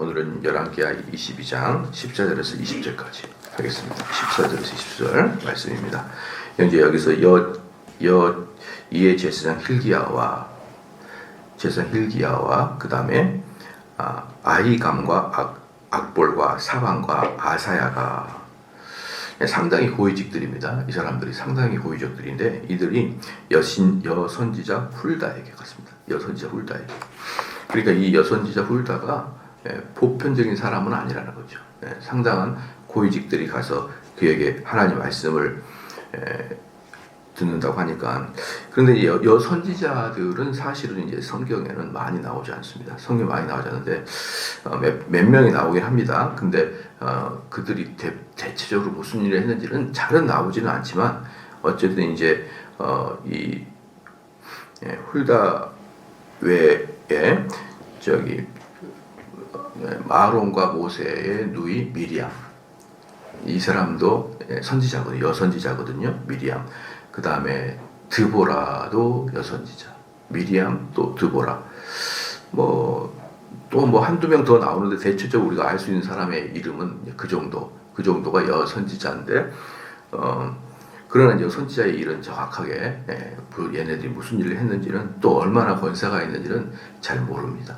오늘은 열왕기하 22장 14절에서 20절까지 하겠습니다. 14절에서 20절 말씀입니다. 현재 여기서 여, 여 이에 제사장 힐기야와 제사장 힐기야와 그 다음에 아, 아히감과 악, 악볼과 사방과 아사야가 상당히 고위직들입니다. 이 사람들이 상당히 고위직들인데 이들이 여신 여선지자 훌다에게 갔습니다. 여선지자 훌다에게. 그러니까 이 여선지자 훌다가 예, 보편적인 사람은 아니라는 거죠. 예, 상당한 고위직들이 가서 그에게 하나님 말씀을 예, 듣는다고 하니까 그런데 여, 여 선지자들은 사실은 이제 성경에는 많이 나오지 않습니다. 성경 많이 나오지 않는데 어, 몇, 몇 명이 나오긴 합니다. 근데 어, 그들이 대, 대체적으로 무슨 일을 했는지는 잘은 나오지는 않지만 어쨌든 이제 어, 이 예, 훌다 외에 저기 예, 마론과 모세의 누이 미리암 이 사람도 예, 선지자거든요. 여선지자거든요. 미리암. 그 다음에 드보라도 여선지자. 미리암 또 드보라. 뭐 또 뭐 한두 명 더 나오는데 대체적으로 우리가 알 수 있는 사람의 이름은 그 정도. 그 정도가 여선지자인데 어 그러나 이제 선지자의 일은 정확하게 예, 그 얘네들이 무슨 일을 했는지는 또 얼마나 권세가 있는지는 잘 모릅니다.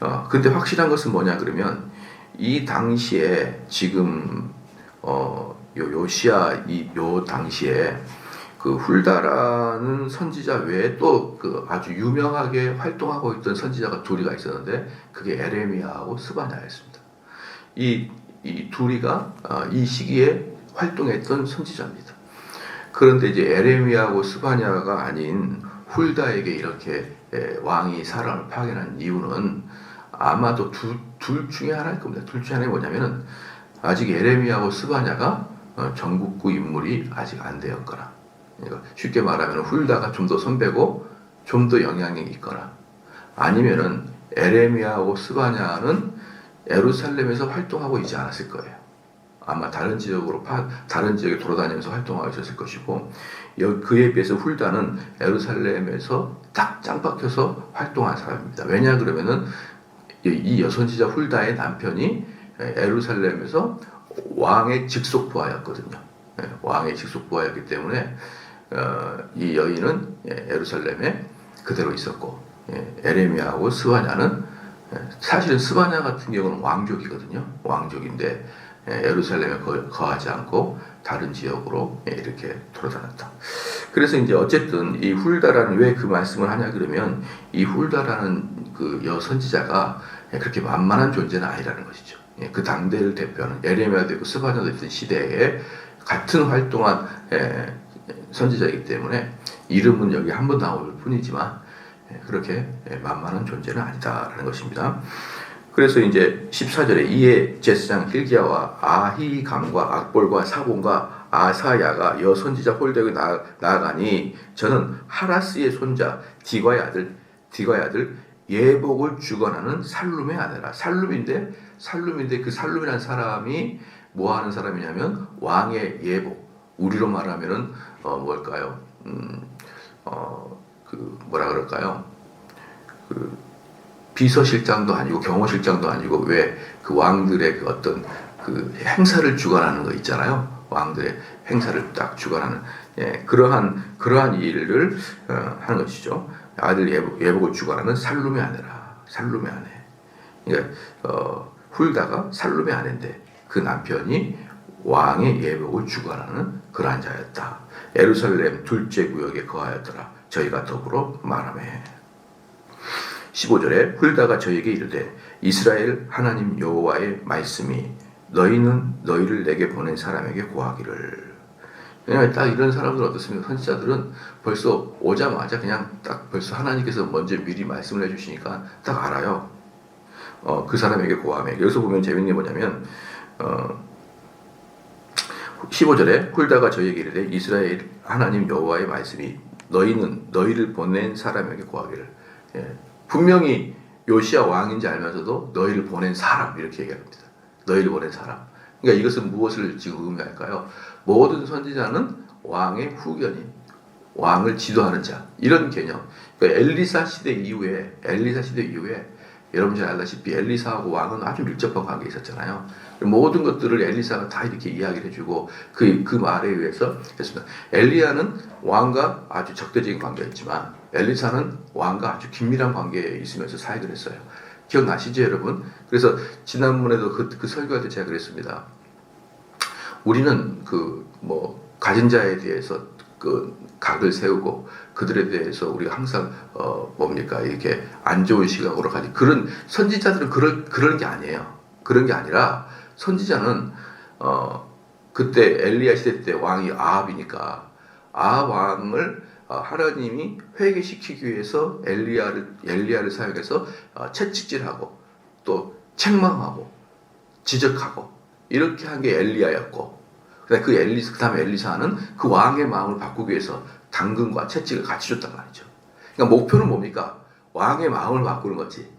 어, 근데 확실한 것은 뭐냐 그러면 이 당시에 지금 어, 요 요시아 이요 당시에 그 훌다라는 선지자 외에 또 그 아주 유명하게 활동하고 있던 선지자가 둘이가 있었는데 그게 에레미야하고 스바냐였습니다. 이, 이 둘이가 어, 이 시기에 활동했던 선지자입니다. 그런데 이제 에레미야하고 스바냐가 아닌 훌다에게 이렇게 에, 왕이 사람을 파견한 이유는 아마도 두, 둘 중에 하나일 겁니다. 둘 중에 하나가 뭐냐면은 아직 에레미야하고 스바냐가 어, 전국구 인물이 아직 안 되었거나 그러니까 쉽게 말하면 훌다가 좀 더 선배고 좀 더 영향력이 있거나 아니면은 에레미야하고 스바냐는 에루살렘에서 활동하고 있지 않았을 거예요. 아마 다른 지역으로 파, 다른 지역에 돌아다니면서 활동하고 있었을 것이고 여, 그에 비해서 훌다는 에루살렘에서 딱 짱박혀서 활동한 사람입니다. 왜냐 그러면은 이 여선지자 훌다의 남편이 에루살렘에서 왕의 직속 부하였거든요. 예, 왕의 직속 부하였기 때문에 어, 이 여인은 예, 에루살렘에 그대로 있었고 예, 에레미야하고 스바냐는 사실은 스바냐 같은 경우는 왕족이거든요. 왕족인데 에루살렘에 거하지 않고 다른 지역으로 이렇게 돌아다녔다. 그래서 이제 어쨌든 이 훌다라는 왜 그 말씀을 하냐 그러면 이 훌다라는 그 여 선지자가 그렇게 만만한 존재는 아니라는 것이죠. 그 당대를 대표하는 에레미야도 있고 스바냐도 있던 시대에 같은 활동한 선지자이기 때문에 이름은 여기 한 번 나올 뿐이지만 그렇게 만만한 존재는 아니다라는 것입니다. 그래서 이제 14절에 이에 제사장 힐기야와 아히감과 악볼과 사본과 아사야가 여 선지자 홀덱에 나, 나아가니 저는 하라스의 손자 디과의 아들 디과의 아들 예복을 주관하는 살룸의 아내라 살룸인데 살룸인데 그 살룸이라는 사람이 뭐 하는 사람이냐면 왕의 예복 우리로 말하면은 어 뭘까요 음 어 그 뭐라 그럴까요 그 비서실장도 아니고 경호실장도 아니고 왜 그 왕들의 그 어떤 그 행사를 주관하는 거 있잖아요. 왕들의 행사를 딱 주관하는 예, 그러한 그러한 일을 어, 하는 것이죠. 아들 예복, 예복을 주관하는 살룸의 아내라. 살룸의 아내. 그러니까 어, 훌다가 살룸의 아내인데 그 남편이 왕의 예복을 주관하는 그러한 자였다. 예루살렘 둘째 구역에 거하였더라. 저희가 더불어 말하며 15절에 훌다가 저에게 이르되 이스라엘 하나님 여호와의 말씀이 너희는 너희를 내게 보낸 사람에게 고하기를 그냥 딱 이런 사람들 어떻습니까? 선지자들은 벌써 오자마자 그냥 딱 벌써 하나님께서 먼저 미리 말씀을 해주시니까 딱 알아요. 어, 그 사람에게 고함해. 여기서 보면 재밌는 게 뭐냐면 어, 15절에 훌다가 저에게 이르되 이스라엘 하나님 여호와의 말씀이 너희는 너희를 보낸 사람에게 고하기를 예. 분명히 요시아 왕인지 알면서도 너희를 보낸 사람 이렇게 얘기합니다. 너희를 보낸 사람. 그러니까 이것은 무엇을 지금 의미할까요? 모든 선지자는 왕의 후견인, 왕을 지도하는 자 이런 개념. 그러니까 엘리사 시대 이후에 엘리사 시대 이후에 여러분 잘 알다시피 엘리사하고 왕은 아주 밀접한 관계에 있었잖아요. 모든 것들을 엘리사가 다 이렇게 이야기를 해주고 그, 그 말에 의해서 했습니다. 엘리야는 왕과 아주 적대적인 관계였지만 엘리사는 왕과 아주 긴밀한 관계에 있으면서 사역을 했어요. 기억나시죠, 여러분? 그래서 지난번에도 그, 그 설교할 때 제가 그랬습니다. 우리는 그 뭐 가진 자에 대해서 그 각을 세우고 그들에 대해서 우리가 항상 어 뭡니까 이렇게 안 좋은 시각으로 가지 그런 선지자들은 그럴 그런 게 아니에요. 그런 게 아니라 선지자는 어 그때 엘리야 시대 때 왕이 아합이니까 아합 왕을 어, 하나님이 회개시키기 위해서 엘리야를 엘리야를 사용해서 어, 채찍질하고 또 책망하고 지적하고 이렇게 한 게 엘리야였고 그 엘리사 그다음에 엘리사는 그 왕의 마음을 바꾸기 위해서 당근과 채찍을 같이 줬단 말이죠. 그러니까 목표는 뭡니까? 왕의 마음을 바꾸는 거지.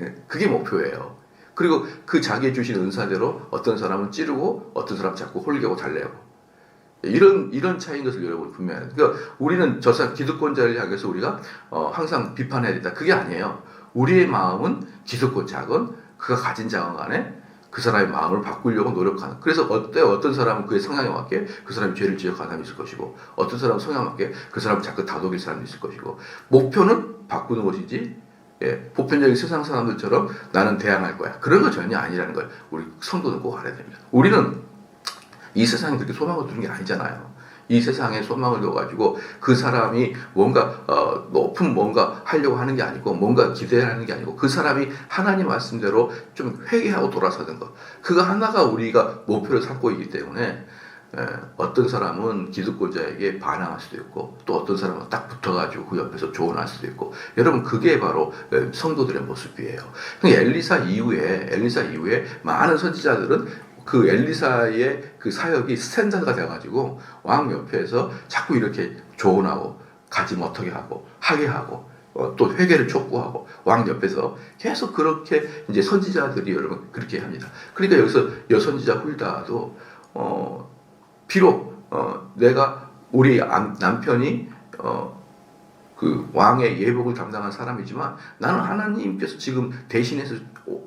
예, 그게 목표예요. 그리고 그 자기의 주신 은사대로 어떤 사람은 찌르고 어떤 사람은 자꾸 홀리고 달래고 이런 이런 차이인 것을 여러분 분명해요. 그러니까 우리는 저 사람 기득권자를 향해서 우리가 어, 항상 비판해야 된다. 그게 아니에요. 우리의 마음은 기득권 자건 그가 가진 자건 간에 그 사람의 마음을 바꾸려고 노력하는. 그래서 어때 어떤 사람은 그의 성향에 맞게 그 사람이 죄를 지적하는 사람이 있을 것이고 어떤 사람은 성향에 맞게 그 사람을 자꾸 다독일 사람이 있을 것이고 목표는 바꾸는 것이지 예, 보편적인 세상 사람들처럼 나는 대항할 거야. 그런 거 전혀 아니라는 걸 우리 성도는 꼭 알아야 됩니다. 우리는 이 세상에 그렇게 소망을 두는 게 아니잖아요. 이 세상에 소망을 둬가지고 그 사람이 뭔가 어, 높은 뭔가 하려고 하는 게 아니고 뭔가 기대하는 게 아니고 그 사람이 하나님 말씀대로 좀 회개하고 돌아서는 것 그거 하나가 우리가 목표를 삼고 있기 때문에 에, 어떤 사람은 기득권자에게 반항할 수도 있고 또 어떤 사람은 딱 붙어가지고 그 옆에서 조언할 수도 있고 여러분 그게 바로 에, 성도들의 모습이에요. 그러니까 엘리사 이후에 엘리사 이후에 많은 선지자들은 그 엘리사의 그 사역이 스탠다드가 돼가지고 왕 옆에서 자꾸 이렇게 조언하고 가지 못하게 하고 하게 하고 어, 또 회개를 촉구하고 왕 옆에서 계속 그렇게 이제 선지자들이 여러분 그렇게 합니다. 그러니까 여기서 여선지자 훌다도 어 비록 어 내가 우리 남- 남편이 어 그 왕의 예복을 담당한 사람이지만 나는 하나님께서 지금 대신해서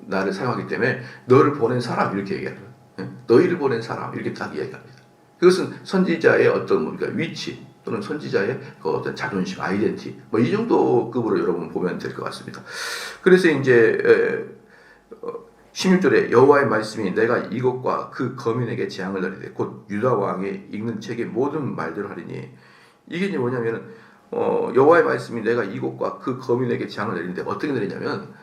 나를 사용하기 때문에 너를 보낸 사람 이렇게 얘기하는? 너희를 보낸 사람 이렇게 딱 이야기합니다. 그것은 선지자의 어떤 뭡니까 위치 또는 선지자의 그 어떤 자존심, 아이덴티 뭐 이 정도 급으로 여러분 보면 될 것 같습니다. 그래서 이제 에, 어, 16절에 여호와의 말씀이 내가 이것과 그 거민에게 재앙을 내리되 곧 유다 왕의 읽는 책의 모든 말대로 하리니 이게 이제 뭐냐면은 어, 여호와의 말씀이 내가 이곳과 그 거민에게 재앙을 내리는데 어떻게 내리냐면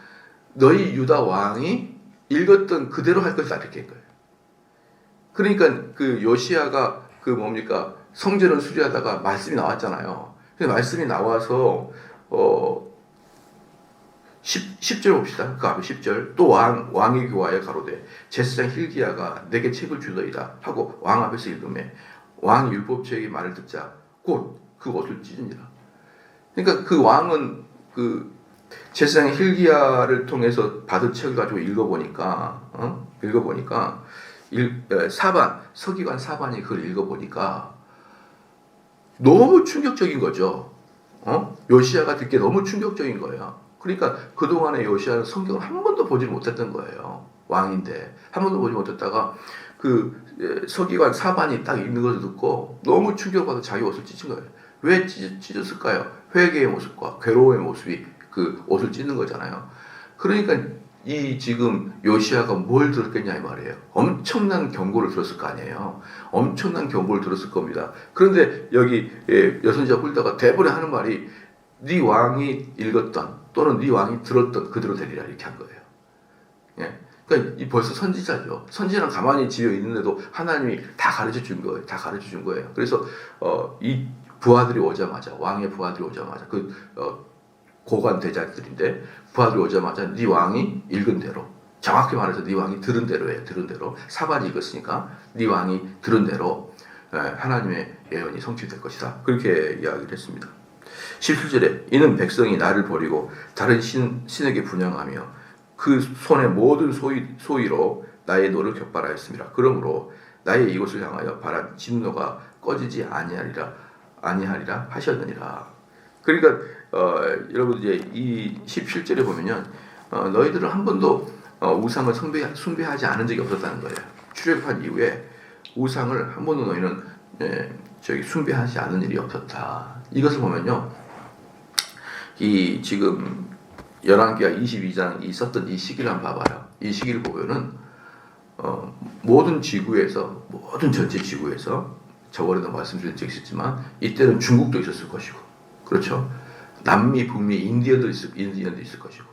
너희 유다 왕이 읽었던 그대로 할 것이다 이렇게 한 거예요. 그러니까 그 요시아가 그 뭡니까 성전을 수리하다가 말씀이 나왔잖아요. 그 말씀이 나와서 어 10, 10절 봅시다. 그 앞에 10절. 또 왕, 왕의 교화에 가로되, 제사장 힐기야가 내게 책을 주더이다. 하고 왕 앞에서 읽음에, 왕 율법책의 말을 듣자, 곧그 옷을 찢으니라. 그러니까 그 왕은 그 제사장 힐기야를 통해서 받은 책을 가지고 읽어보니까, 어? 읽어보니까, 일, 에, 사반, 서기관 사반이 그걸 읽어보니까, 너무 충격적인 거죠. 어? 요시아가 듣기에 너무 충격적인 거예요. 그러니까 그동안에 요시아는 성경을 한 번도 보지 못했던 거예요. 왕인데 한 번도 보지 못했다가 그 예, 서기관 사반이 딱 읽는 것을 듣고 너무 충격받아 자기 옷을 찢은 거예요. 왜 찢, 찢었을까요? 회개의 모습과 괴로움의 모습이 그 옷을 찢는 거잖아요. 그러니까 이 지금 요시아가 뭘 들었겠냐 이 말이에요. 엄청난 경고를 들었을 거 아니에요. 엄청난 경고를 들었을 겁니다. 그런데 여기 예, 여선지자 hul다가 대본에 하는 말이 네 왕이 읽었던 또는 네 왕이 들었던 그대로 되리라 이렇게 한 거예요. 예. 그러니까 이 벌써 선지자죠. 선지자는 가만히 집에 있는데도 하나님이 다 가르쳐 준 거예요. 다 가르쳐 준 거예요. 그래서 어, 이 부하들이 오자마자 왕의 부하들이 오자마자 그 어, 고관 대장들인데 부하들이 오자마자 네 왕이 읽은 대로 정확히 말해서 네 왕이 들은 대로예요. 들은 대로 사발이 읽었으니까 네 왕이 들은 대로 예, 하나님의 예언이 성취될 것이다. 그렇게 이야기를 했습니다. 17절에 이는 백성이 나를 버리고 다른 신, 신에게 분양하며 그 손의 모든 소위, 소위로 나의 노를 격발하였습니다. 그러므로 나의 이곳을 향하여 바란 진노가 꺼지지 아니하리라 아니하리라 하셨느니라. 그러니까 어, 여러분 이제 이 17절에 보면요. 어, 너희들은 한 번도 어, 우상을 숭배, 숭배하지 않은 적이 없었다는 거예요. 출애굽한 이후에 우상을 한 번도 너희는 예, 저기 숭배하지 않은 일이 없었다. 이것을 보면요, 이 지금 열왕기하 22장 있었던 이 시기를 봐봐요. 이 시기를 보면은 어, 모든 지구에서 모든 전체 지구에서 저번에도 말씀드린 적이 있었지만 이때는 중국도 있었을 것이고 그렇죠. 남미, 북미, 인디언도 있을 인디언도 있을 것이고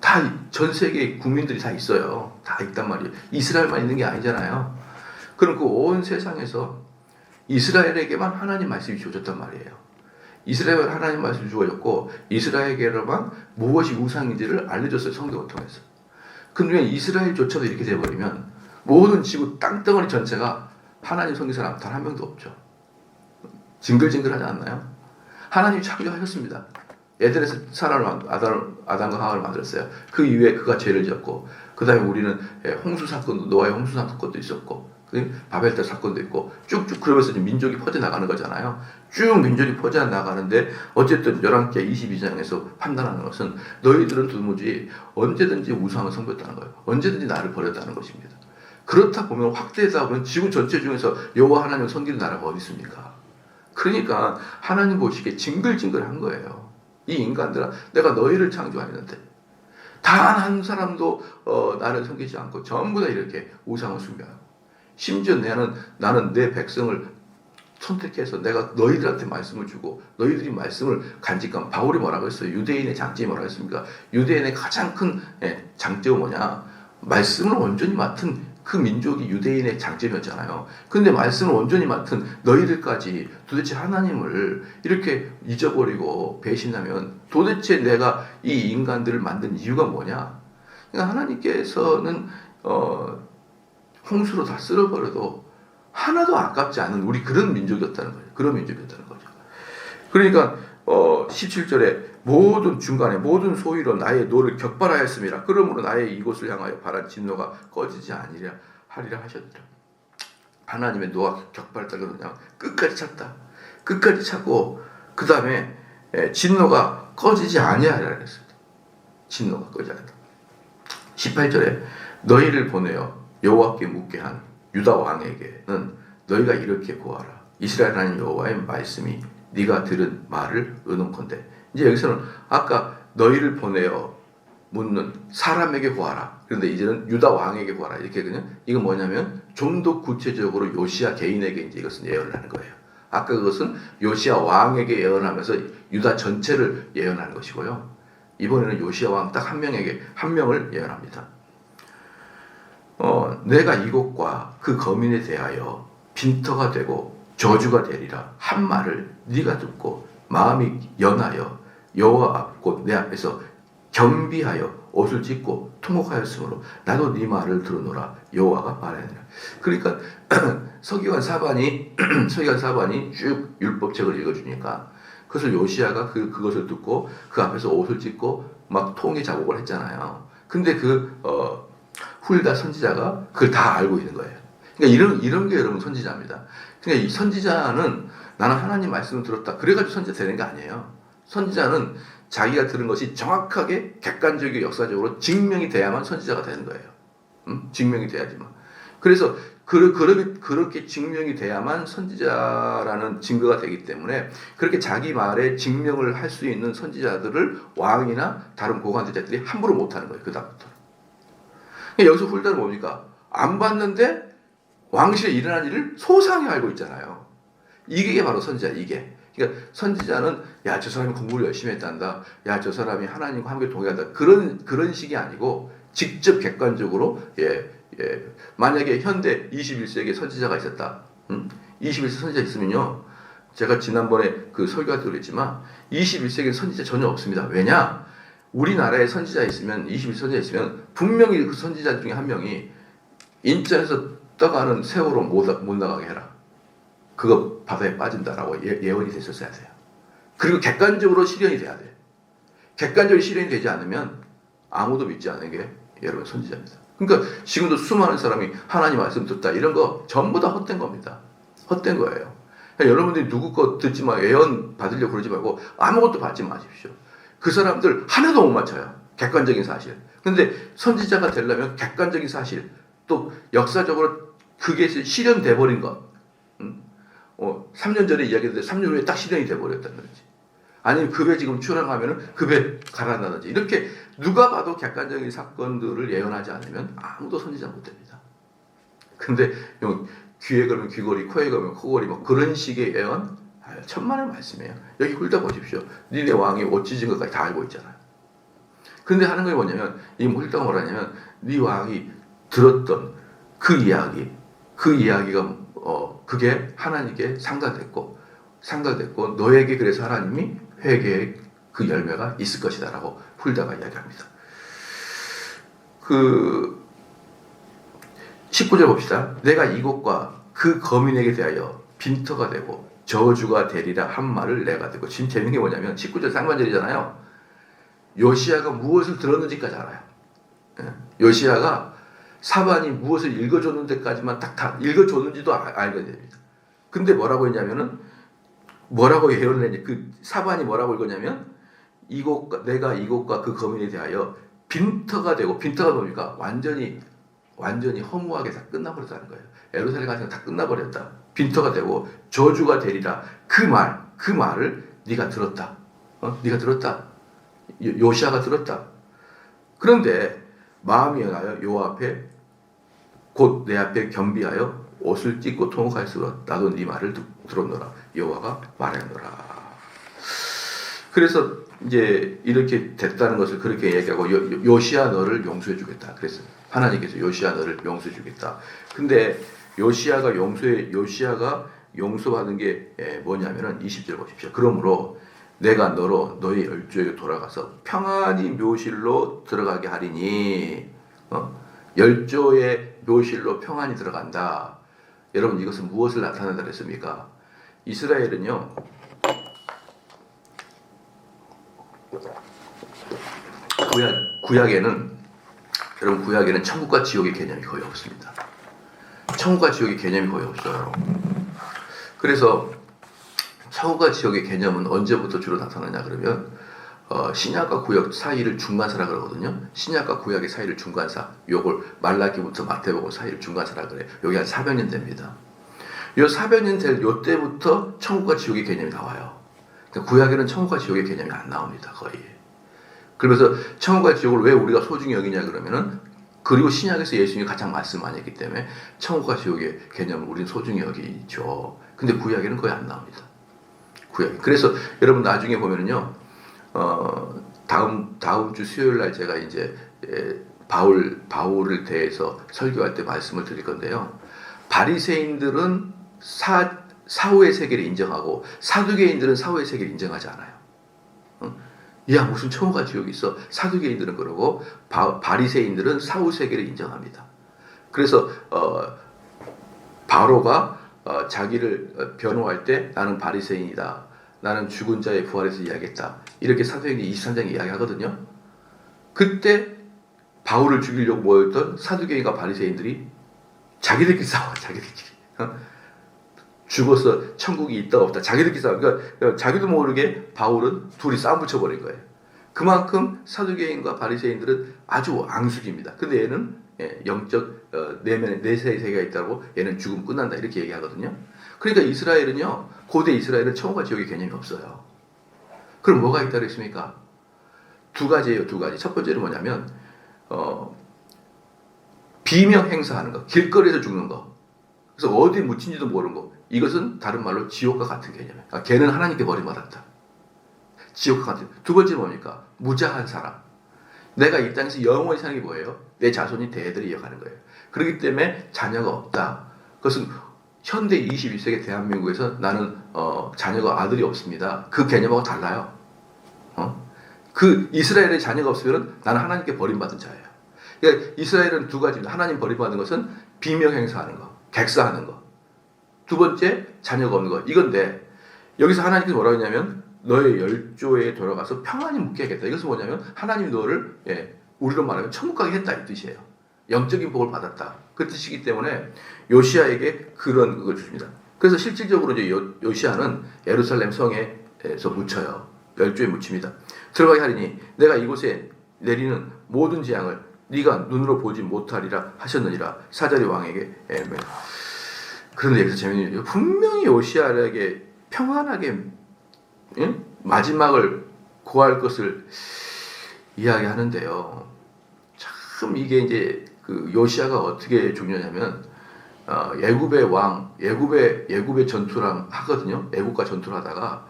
다 전 세계 국민들이 다 있어요. 다 있단 말이에요. 이스라엘만 있는 게 아니잖아요. 그럼 그 온 세상에서 이스라엘에게만 하나님 말씀이 주어졌단 말이에요. 이스라엘 하나님 말씀이 주어졌고 이스라엘에게만 무엇이 우상인지를 알려줬어요 성경을 통해서. 근데 이스라엘조차도 이렇게 돼버리면 모든 지구 땅덩어리 전체가 하나님 섬긴 사람 단한 명도 없죠. 징글징글하지 않나요? 하나님이 창조하셨습니다. 에덴에서 사람을 만- 아담, 아담과 하와를 만들었어요. 그 이후에 그가 죄를 지었고 그 다음에 우리는 예, 홍수 사건도 노아의 홍수 사건도 있었고 그 바벨탑 사건도 있고 쭉쭉 그러면서 민족이 퍼져나가는 거잖아요. 쭉 민족이 퍼져나가는데 어쨌든 11개 22장에서 판단하는 것은 너희들은 도무지 언제든지 우상을 섬겼다는 거예요. 언제든지 나를 버렸다는 것입니다. 그렇다 보면 확대하다 보면 지구 전체 중에서 여호와 하나님을 섬기는 나라가 어디 있습니까? 그러니까 하나님 보시기에 징글징글한 거예요. 이 인간들아 내가 너희를 창조하였는데 단 한 사람도 어, 나를 섬기지 않고 전부 다 이렇게 우상을 숭배하고 심지어 나는 나는 내 백성을 선택해서 내가 너희들한테 말씀을 주고 너희들이 말씀을 간직한 바울이 뭐라고 했어요? 유대인의 장점이 뭐라고 했습니까? 유대인의 가장 큰 예, 장점은 뭐냐? 말씀을 온전히 맡은 그 민족이 유대인의 장점이었잖아요. 근데 말씀을 온전히 맡은 너희들까지 도대체 하나님을 이렇게 잊어버리고 배신하면 도대체 내가 이 인간들을 만든 이유가 뭐냐? 그러니까 하나님께서는 어, 홍수로 다 쓸어버려도 하나도 아깝지 않은 우리 그런 민족이었다는 거죠. 그런 민족이었다는 거죠. 그러니까 어, 17절에 모든 중간에 모든 소위로 나의 노를 격발하였습니다. 그러므로 나의 이곳을 향하여 바란 진노가 꺼지지 아니랴 하리라 하셨더라. 하나님의 노가 격발했다고 그냥 끝까지 찾다. 끝까지 찾고 그 다음에 진노가 꺼지지 아니하리라 그랬습니다. 진노가 꺼지지 않다. 18절에 너희를 보내어 여호와께 묻게 한 유다 왕에게는 너희가 이렇게 고하라. 이스라엘 하나님 여호와의 말씀이 네가 들은 말을 의논컨대. 이제 여기서는 아까 너희를 보내어 묻는 사람에게 구하라. 그런데 이제는 유다 왕에게 구하라. 이렇게 그냥 이건 뭐냐면 좀 더 구체적으로 요시아 개인에게 이제 이것은 예언을 하는 거예요. 아까 그것은 요시아 왕에게 예언하면서 유다 전체를 예언하는 것이고요. 이번에는 요시아 왕 딱 한 명에게 한 명을 예언합니다. 어, 내가 이곳과 그 거민에 대하여 빈터가 되고 저주가 되리라 한 말을 네가 듣고 마음이 연하여 여호와 앞곧 내 앞에서 겸비하여 옷을 찢고 통곡하였으므로 나도 네 말을 들어노라 여호와가 말하느니라. 그러니까 서기관 사반이 서기관 사반이 쭉 율법책을 읽어주니까 그것을 요시아가 그 그것을 듣고 그 앞에서 옷을 찢고 막 통의 작업을 했잖아요. 근데 그 어, 훌다 선지자가 그걸 다 알고 있는 거예요. 그러니까 이런 이런 게 여러분 선지자입니다. 그러니까 이 선지자는 나는 하나님 말씀을 들었다. 그래가지고 선지자 되는 게 아니에요. 선지자는 자기가 들은 것이 정확하게 객관적이고 역사적으로 증명이 돼야만 선지자가 되는 거예요. 음? 증명이 돼야지만. 그래서 그, 그렇게, 그렇게 증명이 돼야만 선지자라는 증거가 되기 때문에 그렇게 자기 말에 증명을 할 수 있는 선지자들을 왕이나 다른 고관대자들이 함부로 못하는 거예요. 그다음부터. 그러니까 여기서 훌다는 뭡니까? 안 봤는데 왕실에 일어난 일을 소상히 알고 있잖아요. 이게 바로 선지자, 이게. 그러니까 선지자는 야 저 사람이 공부를 열심히 했단다. 야 저 사람이 하나님과 함께 동의한다. 그런 그런 식이 아니고 직접 객관적으로 예, 예. 만약에 현대 21세기에 선지자가 있었다. 음? 21세기 선지자 있으면요. 제가 지난번에 그 설교할 때 그랬지만 21세기에 선지자 전혀 없습니다. 왜냐? 우리나라에 선지자 있으면 21 선지자 있으면 분명히 그 선지자 중에 한 명이 인천에서 떠가는 세월호 못, 못 나가게 해라. 그거 바다에 빠진다라고 예, 예언이 됐었어야 돼요. 그리고 객관적으로 실현이 돼야 돼. 객관적으로 실현이 되지 않으면 아무도 믿지 않는 게 여러분 선지자입니다. 그러니까 지금도 수많은 사람이 하나님 말씀 듣다 이런 거 전부 다 헛된 겁니다. 헛된 거예요. 그러니까 여러분들이 누구 거 듣지 마 예언 받으려고 그러지 말고 아무것도 받지 마십시오. 그 사람들 하나도 못 맞춰요. 객관적인 사실. 근데 선지자가 되려면 객관적인 사실, 또 역사적으로 그게 실현돼 버린 것. 음? 어, 3년 전에 이야기했는데 3년 후에 딱 실현이 돼 버렸다는 거지. 아니면 급에 지금 출항하면은 급에 가라앉는지 이렇게 누가 봐도 객관적인 사건들을 예언하지 않으면 아무도 선지자 못 됩니다. 근데 요 귀에 걸면 귀걸이, 코에 걸면 코걸이 뭐 그런 식의 예언 아, 천만의 말씀이에요. 여기 훑어 보십시오. 니네 왕이 옷 찢은 것까지 다 알고 있잖아요. 근데 하는 게 뭐냐면 이 훑다가 뭐라냐면 네 왕이 들었던 그 이야기, 그 이야기가 어 그게 하나님께 상달됐고 상달됐고 너에게 그래서 하나님이 회개의 그 열매가 있을 것이다라고 훌다가 이야기합니다. 그 19절 봅시다. 내가 이곳과 그 거민에게 대하여 빈터가 되고 저주가 되리라 한 말을 내가 듣고 지금 재밌는 게 뭐냐면 19절 상반절이잖아요. 요시아가 무엇을 들었는지까지 알아요. 예. 요시아가 사반이 무엇을 읽어줬는 데까지만 딱 다 읽어줬는지도 아- 알게 됩니다. 근데 뭐라고 했냐면은 뭐라고 예언을 했냐 그 사반이 뭐라고 읽었냐면 이곳과 내가 이곳과 그 거민에 대하여 빈터가 되고 빈터가 뭡니까 완전히 완전히 허무하게 다 끝나버렸다는 거예요. 에루살렘 같은 거 다 끝나버렸다. 빈터가 되고 저주가 되리라. 그 말, 그 말을 네가 들었다. 어? 네가 들었다. 요- 요시아가 들었다. 그런데 마음이 나여 요 앞에 곧 내 앞에 겸비하여 옷을 찢고 통곡할수록 나도 네 말을 듣- 들었노라. 여호와가 말했노라. 그래서 이제 이렇게 됐다는 것을 그렇게 얘기하고 요- 요- 요시아 너를 용서해 주겠다. 그래서 하나님께서 요시아 너를 용서해 주겠다. 근데 요시아가 용서해 요시아가 용서받은 게 예, 뭐냐면은 20절 보십시오. 그러므로 내가 너로 너희 열조에게 돌아가서 평안히 묘실로 들어가게 하리니 어? 열조의 묘실로 평안히 들어간다. 여러분 이것은 무엇을 나타낸다 그랬습니까? 이스라엘은요 구약 구약에는 여러분 구약에는 천국과 지옥의 개념이 거의 없습니다. 천국과 지옥의 개념이 거의 없어요. 그래서 천국과 지옥의 개념은 언제부터 주로 나타나냐 그러면 어, 신약과 구약 사이를 중간사라 그러거든요. 신약과 구약의 사이를 중간사. 요걸 말라기부터 마태복음 사이를 중간사라 그래. 여기 한 400년 됩니다. 요 400년 될 요 때부터 천국과 지옥의 개념이 나와요. 그러니까 구약에는 천국과 지옥의 개념이 안 나옵니다. 거의. 그러면서 천국과 지옥을 왜 우리가 소중히 여기냐 그러면은 그리고 신약에서 예수님이 가장 말씀 많이 했기 때문에 천국과 지옥의 개념을 우리는 소중히 여기죠. 근데 구약에는 거의 안 나옵니다. 구약. 그래서 여러분 나중에 보면은요. 어, 다음 다음 주 수요일 날 제가 이제 에, 바울 바울을 대해서 설교할 때 말씀을 드릴 건데요. 바리새인들은 사 사후의 세계를 인정하고 사두개인들은 사후의 세계를 인정하지 않아요. 어? 야 무슨 천국과 지옥이 있어? 사두개인들은 그러고 바, 바리새인들은 사후 세계를 인정합니다. 그래서 어, 바로가 어, 자기를 어, 변호할 때 나는 바리새인이다. 나는 죽은 자의 부활에서 이야기했다. 이렇게 사도행전 23장에 이야기하거든요. 그때 바울을 죽이려고 모였던 사두개인과 바리새인들이 자기들끼리 싸워, 자기들끼리. 어? 죽어서 천국이 있다 없다. 자기들끼리 싸워. 그러니까 자기도 모르게 바울은 둘이 싸움 붙여버린 거예요. 그만큼 사두개인과 바리새인들은 아주 앙숙입니다. 근데 얘는 예, 영적 어, 내면에 내세의 세계가 있다고 얘는 죽음 끝난다 이렇게 얘기하거든요. 그러니까 이스라엘은요 고대 이스라엘은 천국과 지옥의 개념이 없어요. 그럼 뭐가 있다 그랬습니까? 두 가지예요, 두 가지. 첫 번째는 뭐냐면 어, 비명 행사하는 거, 길거리에서 죽는 거. 그래서 어디 묻힌지도 모르는 거. 이것은 다른 말로 지옥과 같은 개념이에요. 아, 걔는 하나님께 버림받았다. 지옥과 같은. 두 번째 뭡니까? 무자한 사람. 내가 이 땅에서 영원히 사는 게 뭐예요? 내 자손이 대대로 이어가는 거예요. 그렇기 때문에 자녀가 없다. 그것은 현대 21세기 대한민국에서 나는 어, 자녀가 아들이 없습니다. 그 개념하고 달라요. 어? 그 이스라엘의 자녀가 없으면 나는 하나님께 버림받은 자예요. 그러니까 이스라엘은 두 가지입니다. 하나님 버림받은 것은 비명 행사하는 거, 객사하는 거. 두 번째 자녀가 없는 거. 이건데 여기서 하나님께서 뭐라고 했냐면 너의 열조에 돌아가서 평안히 묵게 하겠다. 이것은 뭐냐면 하나님이 너를 예, 우리로 말하면 천국 가게 했다 이 뜻이에요. 영적인 복을 받았다. 그 뜻이기 때문에 요시아에게 그런 걸 줍니다. 그래서 실질적으로 이제 요, 요시아는 예루살렘 성에서 묻혀요. 열조에 묻힙니다. 들어가게 하리니 내가 이곳에 내리는 모든 재앙을 네가 눈으로 보지 못하리라 하셨느니라 사자리 왕에게 에멘. 그런데 여기서 재미있는 게 분명히 요시아에게 평안하게 예? 마지막을 고할 것을 이야기하는데요. 참 이게 이제 그 요시아가 어떻게 중요하냐면 어, 예굽의 왕 예굽의 예굽의 전투랑 하거든요. 애국과 전투를 하다가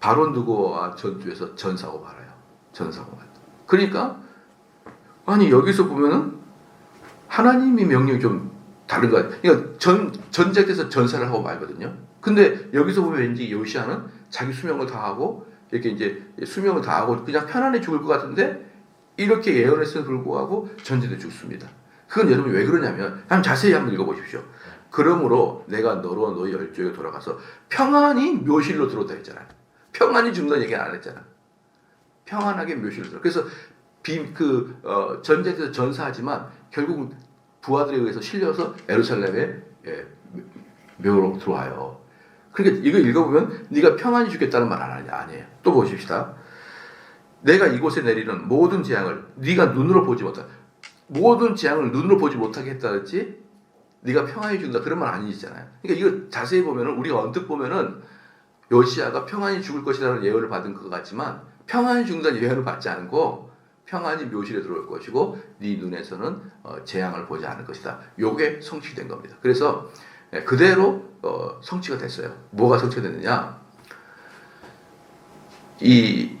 바론 누고와 전투에서 전사고 말아요. 전사고 말. 그러니까 아니 여기서 보면은 하나님이 명령이 좀 다른 거야. 그러니까 전 전쟁에서 전사를 하고 말거든요. 근데 여기서 보면 왠지 요시아는 자기 수명을 다하고 이렇게 이제 수명을 다하고 그냥 편안히 죽을 것 같은데 이렇게 예언했음에도 불구하고 전쟁에 죽습니다. 그건 여러분 왜 그러냐면 한번 자세히 한번 읽어보십시오. 그러므로 내가 너로 너희 열조에 돌아가서 평안히 묘실로 들어오다 했잖아요. 평안히 죽는다는 얘기 안 했잖아. 평안하게 묘실로 들어. 그래서 비, 그, 어, 전쟁에서 전사하지만 결국은 부하들에 의해서 실려서 에루살렘에 예, 묘로 들어와요. 그러니까 이거 읽어보면 네가 평안히 죽겠다는 말 안 하냐 아니에요. 또 보십시다. 내가 이곳에 내리는 모든 재앙을 네가 눈으로 보지 못하 모든 재앙을 눈으로 보지 못하게 했다 그랬지 네가 평안히 죽는다 그런 말 아니잖아요. 그러니까 이거 자세히 보면은 우리가 언뜻 보면은 요시아가 평안히 죽을 것이라는 예언을 받은 것 같지만 평안히 죽는다는 예언을 받지 않고 평안히 묘실에 들어올 것이고 네 눈에서는 어, 재앙을 보지 않을 것이다. 요게 성취된 겁니다. 그래서 예, 그대로 어, 성취가 됐어요. 뭐가 성취가 됐느냐? 이,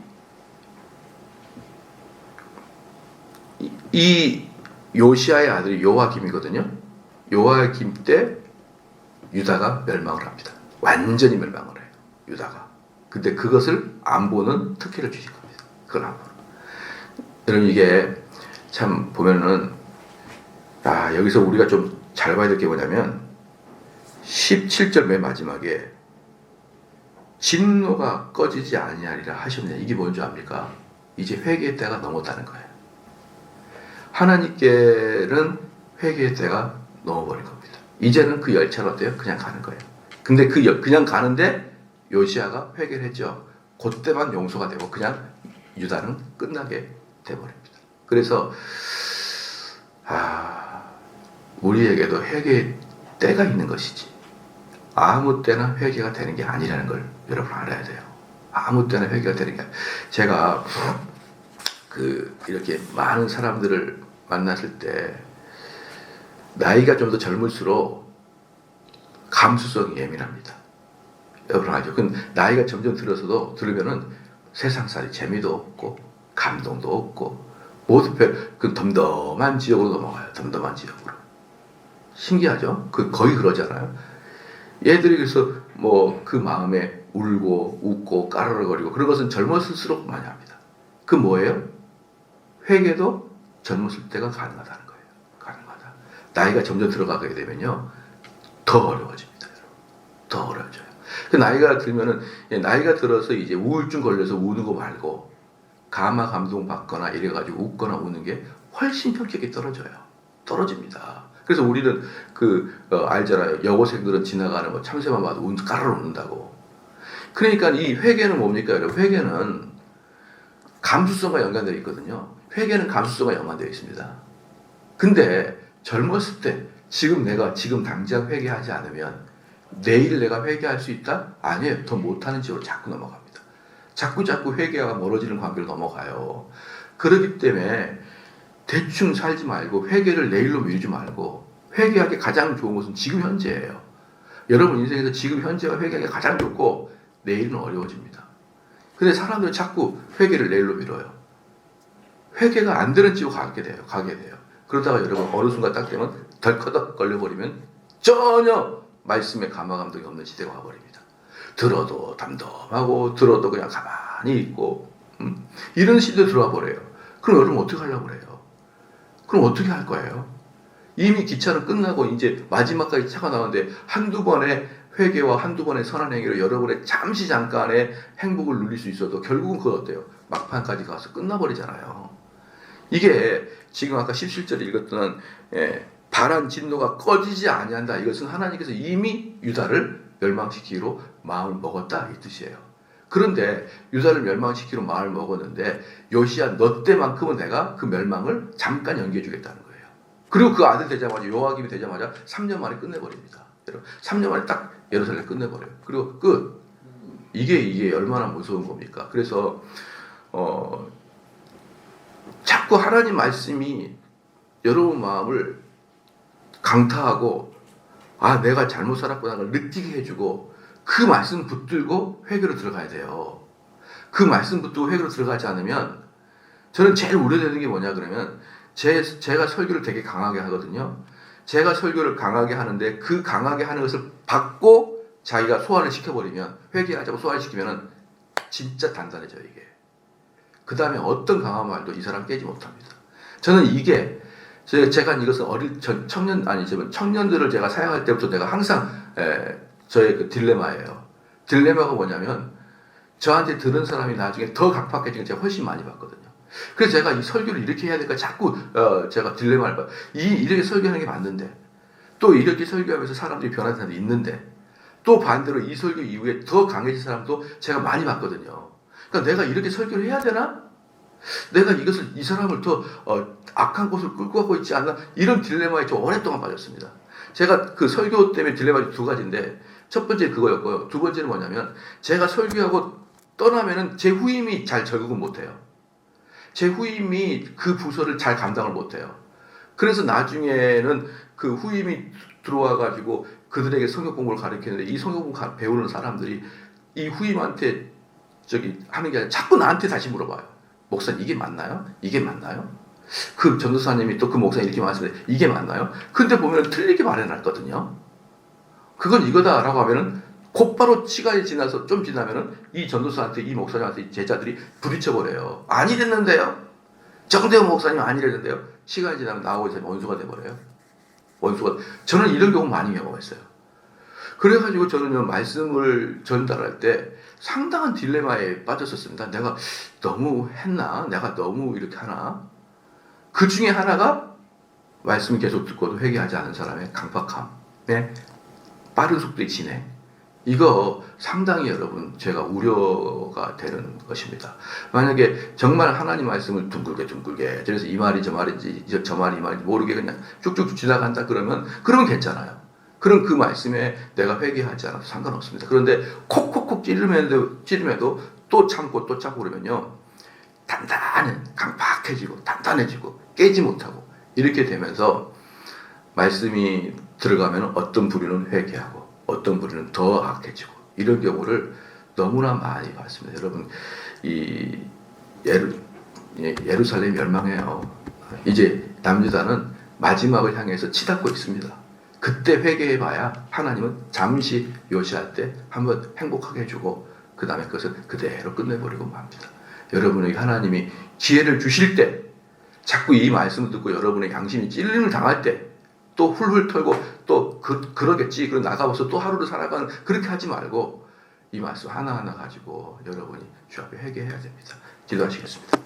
이- 이 요시아의 아들이 요아김이거든요. 요아김 때 유다가 멸망을 합니다. 완전히 멸망을 해요. 유다가. 근데 그것을 안 보는 특혜를 주신 겁니다. 그걸 안 보는. 여러분 이게 참 보면은 아 여기서 우리가 좀 잘 봐야 될 게 뭐냐면 17절 맨 마지막에 진노가 꺼지지 아니하리라 하셨냐 이게 뭔지 압니까? 이제 회개의 때가 넘었다는 거예요. 하나님께는 회개의 때가 넘어버린 겁니다. 이제는 그 열차는 어때요? 그냥 가는 거예요. 근데 그 열- 그냥 가는데 요시아가 회개를 했죠. 그때만 용서가 되고 그냥 유다는 끝나게 돼버립니다. 그래서 아 우리에게도 회개의 때가 있는 것이지 아무 때나 회개가 되는 게 아니라는 걸 여러분 알아야 돼요. 아무 때나 회개가 되는 게 제가 그 이렇게 많은 사람들을 만났을 때 나이가 좀 더 젊을수록 감수성이 예민합니다. 여러분 알죠? 그 나이가 점점 들어서도 들으면은 세상살이 재미도 없고 감동도 없고 별- 그 덤덤한 지역으로 넘어가요. 덤덤한 지역으로. 신기하죠? 그 거의 그러잖아요. 얘들이 그래서 뭐 그 마음에 울고 웃고 까르르거리고 그런 것은 젊었을수록 많이 합니다. 그 뭐예요? 회개도 젊었을 때가 가능하다는 거예요. 가능하다. 나이가 점점 들어가게 되면요. 더 어려워집니다. 더 어려워져요. 그 나이가 들면은 예, 나이가 들어서 이제 우울증 걸려서 우는 거 말고 가마 감동 받거나 이래가지고 웃거나 우는 게 훨씬 현격이 떨어져요. 떨어집니다. 그래서 우리는 그 어, 알잖아요. 여고생들은 지나가는 거 참새만 봐도 운 까르르 웃는다고. 그러니까 이 회개는 뭡니까? 여러분? 회개는 감수성과 연관되어 있거든요. 회개는 감수성과 연관되어 있습니다. 근데 젊었을 때 지금 내가 지금 당장 회개하지 않으면 내일 내가 회개할 수 있다? 아니에요. 더 못하는 지역으로 자꾸 넘어갑니다. 자꾸 자꾸 회개와 멀어지는 관계로 넘어가요. 그렇기 때문에 대충 살지 말고 회개를 내일로 미루지 말고 회개하기 가장 좋은 것은 지금 현재예요. 여러분 인생에서 지금 현재가 회개하기 가장 좋고 내일은 어려워집니다. 근데 사람들은 자꾸 회개를 내일로 미뤄요. 회개가 안 되는 지로 가게 돼요. 가게 돼요. 그러다가 여러분 어느 순간 딱 되면 덜커덕 걸려버리면 전혀 말씀에 감화 감동이 없는 시대가 와버립니다. 들어도 담담하고 들어도 그냥 가만히 있고 음? 이런 시대 들어와 버려요. 그럼 여러분 어떻게 하려고 그래요? 그럼 어떻게 할 거예요? 이미 기차는 끝나고 이제 마지막까지 차가 나오는데 한두 번의 회개와 한두 번의 선한 행위로 여러분의 잠시 잠깐의 행복을 누릴 수 있어도 결국은 그거 어때요? 막판까지 가서 끝나버리잖아요. 이게 지금 아까 17절에 읽었던 예, 바란 진노가 꺼지지 아니한다. 이것은 하나님께서 이미 유다를 멸망시키기로 마음을 먹었다 이 뜻이에요. 그런데 유다를 멸망시키러 마음을 먹었는데 요시야 너 때만큼은 내가 그 멸망을 잠깐 연기해 주겠다는 거예요. 그리고 그 아들 되자마자 요아김이 되자마자 3년 만에 끝내버립니다. 여러분 3년 만에 딱 예루살렘 끝내버려요. 그리고 끝. 이게 이게 얼마나 무서운 겁니까? 그래서 어 자꾸 하나님 말씀이 여러분 마음을 강타하고 아 내가 잘못 살았구나 를 느끼게 해주고 그 말씀 붙들고 회개로 들어가야 돼요. 그 말씀 붙들고 회개로 들어가지 않으면 저는 제일 우려되는 게 뭐냐 그러면 제 제가 설교를 되게 강하게 하거든요. 제가 설교를 강하게 하는데 그 강하게 하는 것을 받고 자기가 소화를 시켜버리면 회개하자고 소화를 시키면은 진짜 단단해져요 이게. 그 다음에 어떤 강한 말도 이 사람 깨지 못합니다. 저는 이게 제- 제가 이것은 어릴 전- 청년 아니 지만 청년들을 제가 사용할 때부터 내가 항상 에, 저의 그 딜레마예요. 딜레마가 뭐냐면 저한테 들은 사람이 나중에 더 각박해지는 걸 제가 훨씬 많이 봤거든요. 그래서 제가 이 설교를 이렇게 해야 될까 자꾸 어, 제가 딜레마를 봐. 이 이렇게 설교하는 게 맞는데 또 이렇게 설교하면서 사람들이 변하는 사람도 있는데 또 반대로 이 설교 이후에 더 강해진 사람도 제가 많이 봤거든요. 그러니까 내가 이렇게 설교를 해야 되나? 내가 이것을 이 사람을 더 어, 악한 곳을 끌고 가고 있지 않나? 이런 딜레마에 좀 오랫동안 빠졌습니다. 제가 그 설교 때문에 딜레마가 두 가지인데 첫 번째 그거였고요. 두 번째는 뭐냐면 제가 설교하고 떠나면은 제 후임이 잘 적응을 못해요. 제 후임이 그 부서를 잘 감당을 못해요. 그래서 나중에는 그 후임이 들어와 가지고 그들에게 성경 공부를 가르치는데 이 성경 공부 가- 배우는 사람들이 이 후임한테 저기 하는 게 아니라 자꾸 나한테 다시 물어봐요. 목사님 이게 맞나요? 이게 맞나요? 그 전도사님이 또 그 목사님 이렇게 말씀해 이게 맞나요? 근데 보면 틀리게 말해놨거든요. 그건 이거다라고 하면은 곧바로 시간이 지나서 좀 지나면은 이 전도사한테 이 목사님한테 이 제자들이 부딪혀버려요. 아니 됐는데요? 정대호 목사님 아니랬는데요? 시간이 지나면 나하고 이제 원수가 돼버려요. 원수가 저는 이런 경우 많이 경험했어요. 그래가지고 저는 말씀을 전달할 때 상당한 딜레마에 빠졌었습니다. 내가 너무 했나? 내가 너무 이렇게 하나? 그 중에 하나가 말씀 계속 듣고도 회개하지 않은 사람의 강박함에 빠른 속도의 진행. 이거 상당히 여러분 제가 우려가 되는 것입니다. 만약에 정말 하나님 말씀을 둥글게 둥글게 그래서 이 말이 저 말인지 저, 저 말이 이 말인지 모르게 그냥 쭉쭉 지나간다 그러면 그러면 괜찮아요. 그럼 그 말씀에 내가 회개하지 않아도 상관없습니다. 그런데 콕콕콕 찌르면도 찌르면도 또 참고 또 참고 그러면요 단단해 강팍해지고 단단해지고 깨지 못하고 이렇게 되면서 말씀이 들어가면 어떤 부류는 회개하고 어떤 부류는 더 악해지고 이런 경우를 너무나 많이 봤습니다. 여러분 이 예루, 예, 예루살렘 멸망해요. 이제 남유다는 마지막을 향해서 치닫고 있습니다. 그때 회개해봐야 하나님은 잠시 요시할 때 한번 행복하게 해주고 그 다음에 그것을 그대로 끝내버리고 맙니다. 여러분에게 하나님이 기회를 주실 때 자꾸 이 말씀을 듣고 여러분의 양심이 찔림을 당할 때 또 훌훌 털고 또 그, 그러겠지 그럼 나가봐서 또 하루를 살아가는 그렇게 하지 말고 이 말씀 하나하나 가지고 여러분이 주 앞에 회개해야 됩니다. 기도하시겠습니다.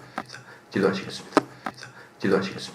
기도하시겠습니다. 기도하시겠습니다.